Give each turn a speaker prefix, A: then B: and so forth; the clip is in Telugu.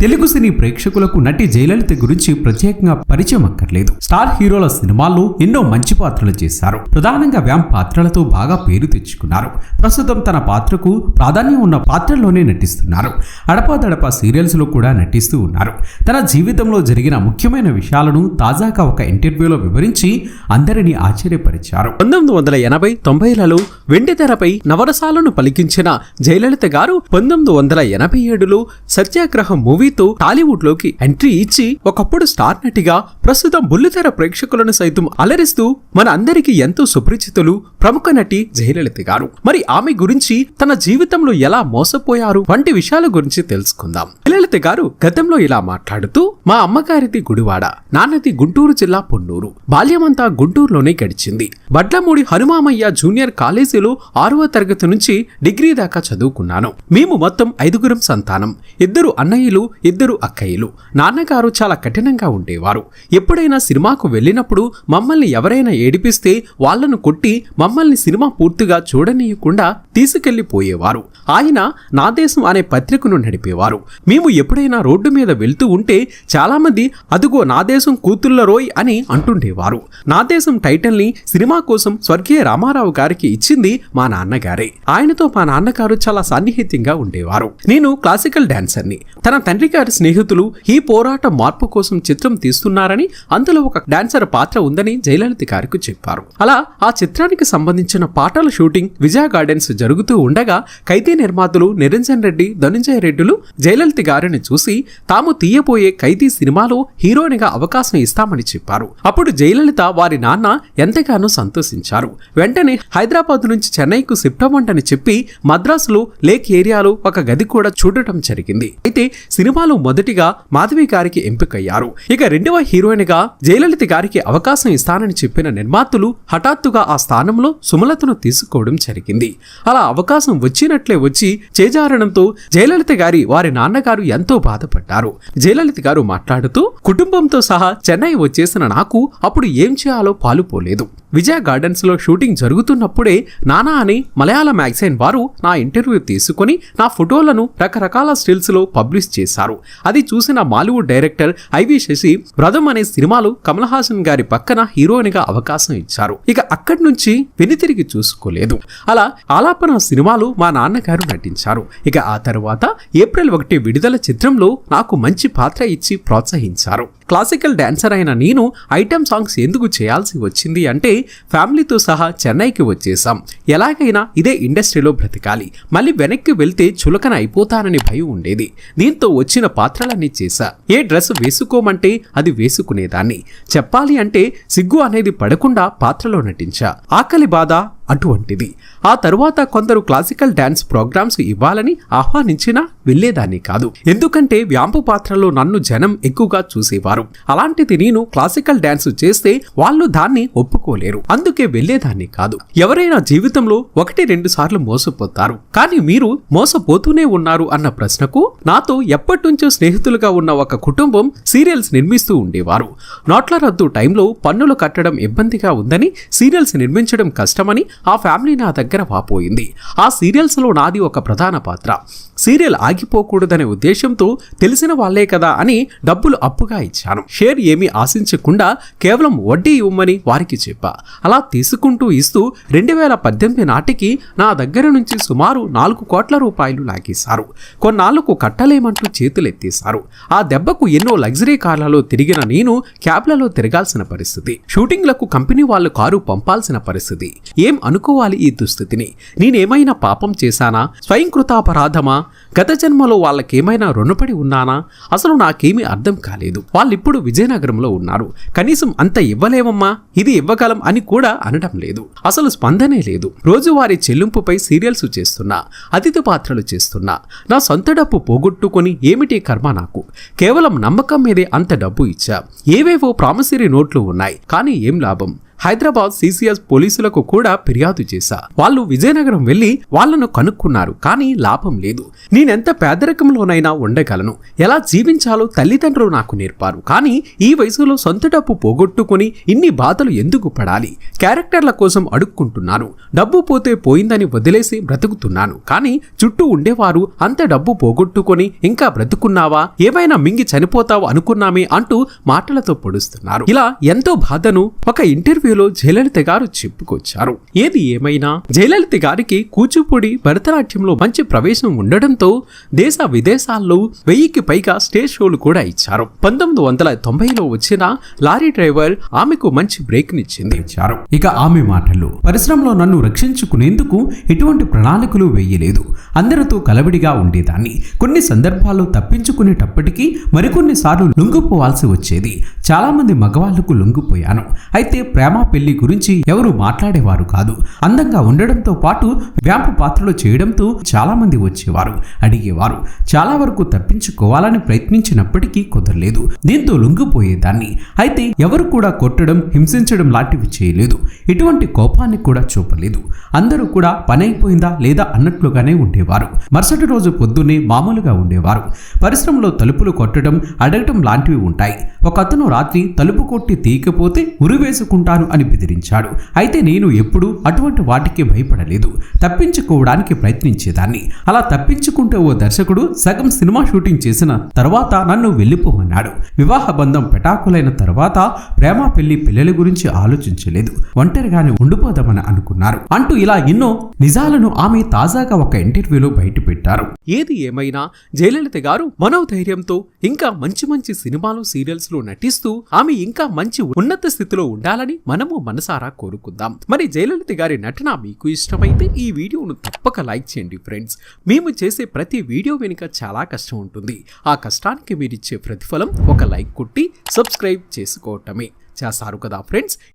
A: తెలుగు సినీ ప్రేక్షకులకు నటి జయలలిత గురించి ప్రత్యేకంగా పరిచయం అక్కర్లేదు. స్టార్ హీరోల సినిమాల్లో ఎన్నో మంచి పాత్రలు చేశారు. ప్రధానంగా వ్యామ్ పాత్రలతో బాగా పేరు తెచ్చుకున్నారు. ప్రస్తుతం తన పాత్రకు ప్రాధాన్యం ఉన్న పాత్రల్లోనే నటిస్తున్నారు. అడపాదడపా సీరియల్స్లో కూడా నటిస్తూ ఉన్నారు. తన జీవితంలో జరిగిన ముఖ్యమైన విషయాలను తాజాగా ఒక ఇంటర్వ్యూలో వివరించి అందరినీ ఆశ్చర్యపరిచారు.
B: పంతొమ్మిది వందల ఎనభై తొంభైలలో వెండితెరపై నవరసాలను పలికించిన జయలలిత గారు పంతొమ్మిది వందల ఎనభై ఏడులో సత్యాగ్రహం మూవీతో టాలీవుడ్లోకి ఎంట్రీ ఇచ్చి ఒకప్పుడు స్టార్ నటిగా ప్రస్తుతం బుల్లితెర ప్రేక్షకులను సైతం అలరిస్తూ మన అందరికీ ఎంతో సుపరిచితులు ప్రముఖ నటి జయలలిత గారు. మరి ఆమె గురించి తన జీవితంలో ఎలా మోసపోయారు వంటి విషయాల గురించి తెలుసుకుందాం. జయలలిత గారు గతంలో ఇలా మాట్లాడుతూ మా అమ్మగారిది గుడివాడ నాన్నది గుంటూరు జిల్లా పొన్నూరు. బాల్యమంతా గుంటూరులోనే గడిచింది. వడ్లమూడి హనుమామయ్య జూనియర్ కాలేజీలో ఆరవ తరగతి నుంచి డిగ్రీ దాకా చదువుకున్నాను. మేము మొత్తం ఐదుగురం సంతానం. ఇద్దరు అన్నయ్యలు ఇద్దరు అక్కయ్యలు. నాన్నగారు చాలా కఠినంగా ఉండేవారు. ఎప్పుడైనా సినిమాకు వెళ్ళినప్పుడు మమ్మల్ని ఎవరైనా ఏడిపిస్తే వాళ్ళను కొట్టి మమ్మల్ని సినిమా పూర్తిగా చూడనీయకుండా తీసుకెళ్ళిపోయేవారు ఆయన నా దేశం అనే పత్రికను నడిపేవారు. మేము ఎప్పుడైనా రోడ్డు మీద వెళ్తూ ఉంటే చాలామంది అదుగో నా దేశం కూతుళ్ళ రోయ్ అని అంటుండేవారు. నా దేశం టైటిల్ని సినిమా కోసం స్వర్గీయ రామారావు గారికి ఇచ్చింది మా నాన్నగారే. ఆయనతో మా నాన్నగారు చాలా సన్నిహితంగా ఉండేవారు. నేను క్లాసికల్ డాన్సర్ని. తన తండ్రి గారి స్నేహితులు ఈ పోరాట మార్పు కోసం చిత్రం తీస్తున్నారని అందులో ఒక డాన్సర్ పాత్ర ఉందని జయలలిత గారికి చెప్పారు. అలా ఆ చిత్రానికి సంబంధించిన పాటల షూటింగ్ విజయ గార్డెన్స్ జరుగుతూ ఉండగా ఖైదీ నిర్మాతలు నిరంజన్ రెడ్డి ధనుంజయ రెడ్డిలు జయలలిత గారిని చూసి తాము తీయబోయే ఖైదీ సినిమాలో హీరోయిన్గా అవకాశం ఇస్తామని చెప్పారు. అప్పుడు జయలలిత వారి నాన్న ఎంతగానో సంతోషించారు. వెంటనే హైదరాబాద్ నుంచి చెన్నైకు షిఫ్ట్ అవ్వంటని చెప్పి మద్రాసులో లేక్ ఏరియాలో ఒక గది కూడా చూడటం జరిగింది. అయితే సినిమాలో మొదటిగా మాధవి గారికి ఎంపికయ్యారు. ఇక రెండవ హీరోయిన్గా జయలలిత గారికి అవకాశం ఇస్తానని చెప్పిన నిర్మాతలు హఠాత్తుగా ఆ స్థానంలో సుమలతను తీసుకోవడం జరిగింది. అలా అవకాశం వచ్చినట్లే వచ్చి చేజారడంతో జయలలిత గారి వారి నాన్నగారు ఎంతో బాధపడ్డారు. జయలలిత గారు మాట్లాడుతూ కుటుంబంతో సహా చెన్నై వచ్చేసిన నాకు అప్పుడు ఏం చేయాలో పాలుపోలేదు. విజయ గార్డెన్స్లో షూటింగ్ జరుగుతున్నప్పుడే నానా అని మలయాళ మ్యాగజైన్ వారు నా ఇంటర్వ్యూ తీసుకుని నా ఫోటోలను రకరకాల స్టిల్స్లో పబ్లిష్ చేశారు. అది చూసిన మాలీవుడ్ డైరెక్టర్ ఐవి శశి వ్రతం అనే సినిమాలు కమల్ హాసన్ గారి పక్కన హీరోయిన్గా అవకాశం ఇచ్చారు. ఇక అక్కడి నుంచి వెనుతిరిగి చూసుకోలేదు. అలా ఆలాపన సినిమాలు మా నాన్నగారు నటించారు. ఇక ఆ తర్వాత ఏప్రిల్ ఒకటి విడుదల చిత్రంలో నాకు మంచి పాత్ర ఇచ్చి ప్రోత్సహించారు. క్లాసికల్ డాన్సర్ అయిన నేను ఐటెం సాంగ్స్ ఎందుకు చేయాల్సి వచ్చింది అంటే ఫ్యామిలీతో సహా చెన్నైకి వచ్చేసాం ఎలాగైనా ఇదే ఇండస్ట్రీలో బ్రతకాలి. మళ్ళీ వెనక్కి వెళ్తే చులకన అయిపోతానని భయం ఉండేది. దీంతో వచ్చిన పాత్రలన్నీ చేశా. ఏ డ్రెస్ వేసుకోమంటే అది వేసుకునేదాన్ని. చెప్పాలి అంటే సిగ్గు అనేది పడకుండా పాత్రలో నటించా. ఆకలి బాధ అటువంటిది. ఆ తరువాత కొందరు క్లాసికల్ డాన్స్ ప్రోగ్రామ్స్ ఇవ్వాలని ఆహ్వానించినా వెళ్ళేదాన్ని కాదు. ఎందుకంటే వ్యాంపు పాత్రలో నన్ను జనం ఎక్కువగా చూసేవారు. అలాంటిది నేను క్లాసికల్ డాన్స్ చేస్తే వాళ్ళు దాన్ని ఒప్పుకోలేరు. అందుకే వెళ్ళేదాన్ని కాదు. ఎవరైనా జీవితంలో ఒకటి రెండు సార్లు మోసపోతారు. కానీ మీరు మోసపోతూనే ఉన్నారు అన్న ప్రశ్నకు నాతో ఎప్పటినుంచో స్నేహితులుగా ఉన్న ఒక కుటుంబం సీరియల్స్ నిర్మిస్తూ ఉండేవారు. నోట్ల రద్దు టైంలో పన్నులు కట్టడం ఇబ్బందిగా ఉందని సీరియల్స్ నిర్మించడం కష్టమని ఆ ఫ్యామిలీ నా దగ్గర వాపోయింది. ఆ సీరియల్స్లో నాది ఒక ప్రధాన పాత్ర. సీరియల్ ఆగిపోకూడదనే ఉద్దేశంతో తెలిసిన వాళ్ళే కదా అని డబ్బులు అప్పుగా ఇచ్చాను. షేర్ ఏమీ ఆశించకుండా కేవలం వడ్డీ ఇవ్వమని వారికి చెప్పా. అలా తీసుకుంటూ ఇస్తూ రెండు వేల పద్దెనిమిది నాటికి నా దగ్గర నుంచి సుమారు నాలుగు కోట్ల రూపాయలు లాగేశారు. కొన్నాళ్ళకు కట్టలేమంటూ చేతులెత్తేశారు. ఆ దెబ్బకు ఎన్నో లగ్జరీ కార్లలో తిరిగిన నేను క్యాబ్లలో తిరగాల్సిన పరిస్థితి. షూటింగ్లకు కంపెనీ వాళ్ళు కారు పంపాల్సిన పరిస్థితి. ఏం అనుకోవాలి ఈ దుస్థితిని. నేనేమైనా పాపం చేశానా? స్వయంకృతాపరాధమా? గత జన్మలో వాళ్ళకేమైనా రుణపడి ఉన్నానా? అసలు నాకేమీ అర్థం కాలేదు. వాళ్ళిప్పుడు విజయనగరంలో ఉన్నారు. కనీసం అంత ఇవ్వలేమమ్మా ఇది ఇవ్వగలం అని కూడా అనడం లేదు. అసలు స్పందనే లేదు. రోజువారీ చెల్లింపుపై సీరియల్స్ చేస్తున్నా అతిథి పాత్రలు చేస్తున్నా. నా సొంత డబ్బు పోగొట్టుకొని ఏమిటి కర్మ నాకు? కేవలం నమ్మకం మీదే అంత డబ్బు ఇచ్చా. ఏవేవో ప్రామిసరీ నోట్లు ఉన్నాయి. కానీ ఏం లాభం? హైదరాబాద్ సిసిఎస్ పోలీసులకు కూడా ఫిర్యాదు చేశా. వాళ్ళు విజయనగరం వెళ్ళి వాళ్ళను కనుక్కున్నారు కానీ లాభం లేదు. నేనెంత పేదరికంలోనైనా ఉండగలను. ఎలా జీవించాలో తల్లిదండ్రులు నాకు నేర్పారు కానీ ఈ వయసులో సొంత డబ్బు పోగొట్టుకుని ఇన్ని బాధలు ఎందుకు పడాలి? క్యారెక్టర్ల కోసం అడుక్కుంటున్నాను డబ్బు పోతే పోయిందని వదిలేసి బ్రతుకుతున్నాను కానీ చుట్టూ ఉండేవారు అంత డబ్బు పోగొట్టుకొని ఇంకా బ్రతుకున్నావా? ఏమైనా మింగి చనిపోతావు అనుకున్నామే అంటూ మాటలతో పొడుస్తున్నారు. ఇలా ఎంతో బాధను ఒక ఇంటర్వ్యూ ఇంటర్వ్యూలో జయలలిత గారు చెప్పుకొచ్చారు. ఏది ఏమైనా? జయలలిత గారికి కూచిపూడి భరతనాట్యంలో మంచి ప్రవేశం ఉండడంతో దేశ విదేశాల్లో వెయ్యికి పైగా స్టేజ్ షోలు కూడా ఇచ్చారు. పంతొమ్మిది వందల తొంభైలో వచ్చిన లారీ డ్రైవర్ ఆమెకు మంచి బ్రేక్ నిచ్చింది
A: ఇచ్చారు. ఇక ఆమె మాటలు. పరిశ్రమలో నన్ను రక్షించుకునేందుకు ఎటువంటి ప్రణాళికలు వేయలేదు. అందరితో కలవిడిగా ఉండేదాన్ని. కొన్ని సందర్భాల్లో తప్పించుకునేటప్పటికీ మరికొన్ని సార్లు లొంగిపోవాల్సి వచ్చేది. చాలా మంది మగవాళ్ళకు లొంగిపోయాను. అయితే ప్రేమ పెళ్ళి గురించి ఎవరు మాట్లాడేవారు కాదు. అందంగా ఉండడంతో పాటు వ్యాంపు పాత్రలు చేయడంతో చాలా మంది వచ్చేవారు అడిగేవారు. చాలా వరకు తప్పించుకోవాలని ప్రయత్నించినప్పటికీ కుదరలేదు. దీంతో లొంగిపోయేదాన్ని. అయితే ఎవరు కూడా కొట్టడం హింసించడం లాంటివి చేయలేదు. ఎటువంటి కోపాన్ని కూడా చూపలేదు. అందరూ కూడా పని అయిపోయిందా లేదా అన్నట్లుగానే ఉండేవారు. మరుసటి రోజు పొద్దున్నే మామూలుగా ఉండేవారు. పరిశ్రమలో తలుపులు కొట్టడం అడగటం లాంటివి ఉంటాయి. ఒక అతను రాత్రి తలుపు కొట్టి తీయకపోతే ఉరివేసుకుంటాను అని బెదిరించాడు. అయితే నేను ఎప్పుడూ అటువంటి వాటికి భయపడలేదు. తప్పించుకోవడానికి ప్రయత్నించేదాన్ని. అలా తప్పించుకుంటే ఓ దర్శకుడు సగం సినిమా షూటింగ్ చేసిన తర్వాత నన్ను వెళ్ళిపోమన్నాడు. వివాహ బంధం పెటాకులైన తర్వాత ప్రేమ పెళ్ళి పిల్లల గురించి ఆలోచించలేదు. ఒంటరిగానే ఉండిపోదామని అనుకున్నారు. అంటూ ఇలా ఎన్నో నిజాలను ఆమె తాజాగా ఒక ఇంటర్వ్యూలో బయటపెట్టారు.
B: ఏది ఏమైనా జయలలిత గారు మనోధైర్యంతో ఇంకా మంచి మంచి సినిమాలు సీరియల్స్లో నటిస్తూ ఆమె ఇంకా మంచి ఉన్నత స్థితిలో ఉండాలని మనము మనసారా కోరుకుందాం. మరి జయలలిత గారి నటన మీకు ఇష్టమైతే ఈ వీడియోను తప్పక లైక్ చేయండి ఫ్రెండ్స్. మేము చేసే ప్రతి వీడియో వెనుక చాలా కష్టం ఉంటుంది. ఆ కష్టానికి మీరిచ్చే ప్రతిఫలం ఒక లైక్ కొట్టి సబ్స్క్రైబ్ చేసుకోవటమే. చేస్తారు కదా ఫ్రెండ్స్?